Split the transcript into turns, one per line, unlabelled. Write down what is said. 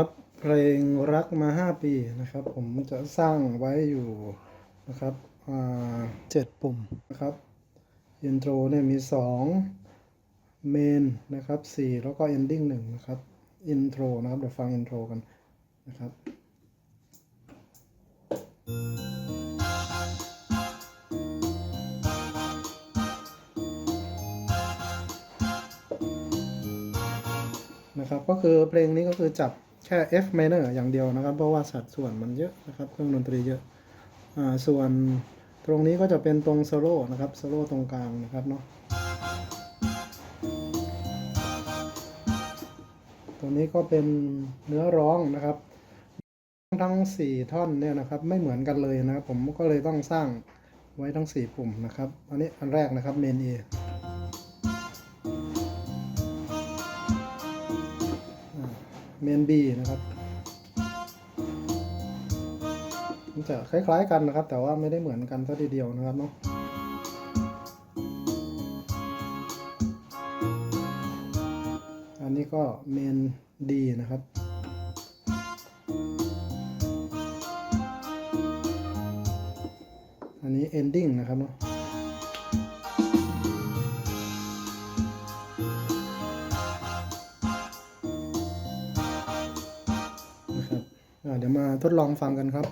ครับ เพลงรักมา 5 ปีนะครับ ผมจะสร้างไว้อยู่นะครับเจ็ดปุ่มนะครับอินโทรเนี่ยมี 2 เมนนะครับ 4 แล้วก็ ending 1นะครับอินโทรนะครับเดี๋ยวฟังอินโทรกันนะครับนะครับก็คือเพลงนี้ก็คือจับ แค่ F minor อย่างเดียวนะครับ เพราะว่าสัดส่วนมันเยอะนะครับ เครื่องดนตรีเยอะอ่าส่วนตรงนี้ก็จะเป็นตรงโซโล่นะครับโซโล่ตรงกลางนะครับเนาะตรงนี้ก็เป็นเนื้อร้องนะครับ ทั้ง 4 ท่อนเนี่ยนะครับไม่เหมือนกันเลยนะครับ ผมก็เลยต้องสร้างไว้ทั้ง 4 ปุ่มนะครับ อันนี้อันแรกนะครับเมน A เม นบีนะครับมันจะคล้าย ๆ กันนะครับ แต่ว่าไม่ได้เหมือนกันซะทีเดียวนะครับเนาะอันนี้ก็เมนดีนะครับอันนี้ ending นะครับเนาะ เดี๋ยวมาทดลองฟังกันครับ